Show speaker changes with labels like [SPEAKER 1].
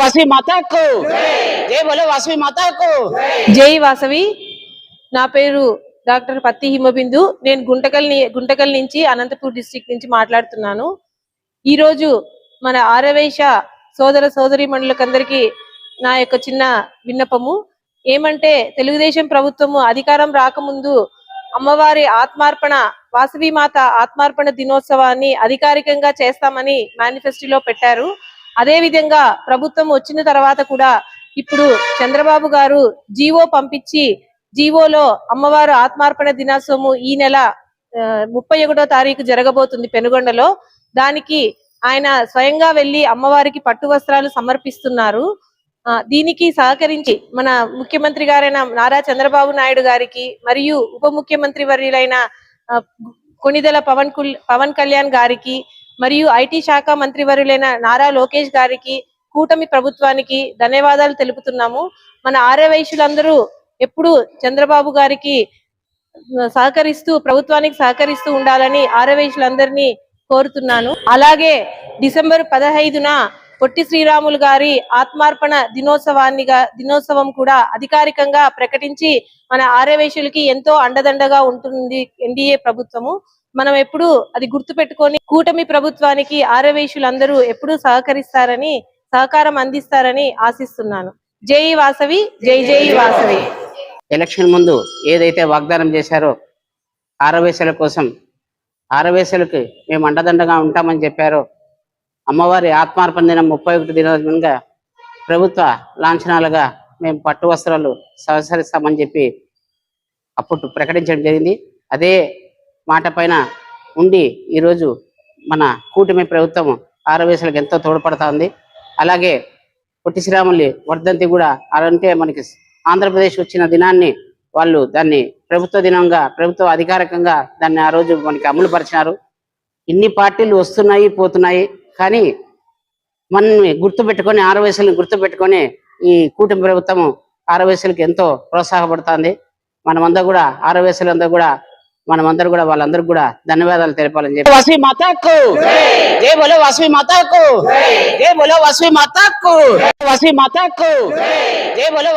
[SPEAKER 1] వాసవి మాతకు. జై బోలో వసవి మాతకు.
[SPEAKER 2] జై వాసవి. నా పేరు డాక్టర్ పత్తి హిమబిందు. నేను గుంటకల్ గుంటకల్ నుంచి అనంతపూర్ డిస్టిక్ నుంచి మాట్లాడుతున్నాను. ఈ రోజు మన ఆరవేశ సోదర సోదరి మండలకందరికి నా యొక్క చిన్న విన్నపము. ఏమంటే తెలుగుదేశం ప్రభుత్వము అధికారం రాకముందు అమ్మవారి ఆత్మార్పణ వాసవి మాత ఆత్మార్పణ దినోత్సవాన్ని అధికారికంగా చేస్తామని మేనిఫెస్టోలో పెట్టారు. అదే విధంగా ప్రభుత్వం వచ్చిన తర్వాత కూడా ఇప్పుడు చంద్రబాబు గారు జీవో పంపించి జీవోలో అమ్మవారు ఆత్మార్పణ దినోత్సవము ఈ నెల ముప్పై ఒకటో తారీఖు జరగబోతుంది పెనుగొండలో. దానికి ఆయన స్వయంగా వెళ్ళి అమ్మవారికి పట్టు వస్త్రాలు సమర్పిస్తున్నారు. ఆ, దీనికి సహకరించి మన ముఖ్యమంత్రి గారైన నారా చంద్రబాబు నాయుడు గారికి మరియు ఉప ముఖ్యమంత్రి వర్యులైన కొనిదెల పవన్ కుల్ పవన్ కళ్యాణ్ గారికి మరియు ఐటీ శాఖ మంత్రి వరులైన నారా లోకేష్ గారికి కూటమి ప్రభుత్వానికి ధన్యవాదాలు తెలుపుతున్నాము. మన ఆర్యవైశ్యులందరూ ఎప్పుడు చంద్రబాబు గారికి సహకరిస్తూ ప్రభుత్వానికి సహకరిస్తూ ఉండాలని ఆర్యవైశ్యులందరినీ కోరుతున్నాను. అలాగే డిసెంబర్ పదహైదున పొట్టి శ్రీరాములు గారి ఆత్మార్పణ దినోత్సవాన్ని దినోత్సవం కూడా అధికారికంగా ప్రకటించి మన ఆర్యవైశ్యులకి ఎంతో అండదండగా ఉంటుంది ఎన్డీఏ ప్రభుత్వము. మనం ఎప్పుడు అది గుర్తు పెట్టుకొని కూటమి ప్రభుత్వానికి ఆరవేశులందరూ ఎప్పుడు సహకరిస్తారని సహకారం అందిస్తారని ఆశిస్తున్నాను. జై వాసవి జై జై వాసవి.
[SPEAKER 1] ఎలక్షన్ ముందు ఏదైతే వాగ్దానం చేశారో ఆరవేశల కోసం ఆరవేశాలకి మేము అండదండగా ఉంటామని చెప్పారో అమ్మవారి ఆత్మార్పణ దినం ముప్పై ఒకటి దినంగా ప్రభుత్వ లాంఛనాలుగా మేము పట్టు వస్త్రాలు సహకరిస్తామని చెప్పి అప్పుడు ప్రకటించడం జరిగింది. అదే మాట పైన ఉండి ఈరోజు మన కూటమి ప్రభుత్వం ఆరవేశలకు ఎంతో తోడ్పడతా ఉంది అలాగే పొట్టి శ్రీరాములు వర్ధంతి కూడా అంటే మనకి ఆంధ్రప్రదేశ్ వచ్చిన దినాన్ని వాళ్ళు దాన్ని ప్రభుత్వ దినంగా ప్రభుత్వ అధికారికంగా దాన్ని ఆ రోజు మనకి అమలు పరిచినారు. ఇన్ని పార్టీలు వస్తున్నాయి పోతున్నాయి. కానీ మనల్ని గుర్తు పెట్టుకొని ఆరవయసులను గుర్తు పెట్టుకొని ఈ కూటమి ప్రభుత్వం ఆరవయసులకు ఎంతో ప్రోత్సాహపడుతుంది. మనమంతా కూడా ఆరవయసులంతా కూడా మనమందరూ కూడా వాళ్ళందరూ కూడా ధన్యవాదాలు తెలపాలని చెప్పి. వాసవి మాతాకు. జై బోలో వాసవి మాతాకు. జై. బోలో వాసవి మాతాకు. వాసవి మాతాకు. జై బోలో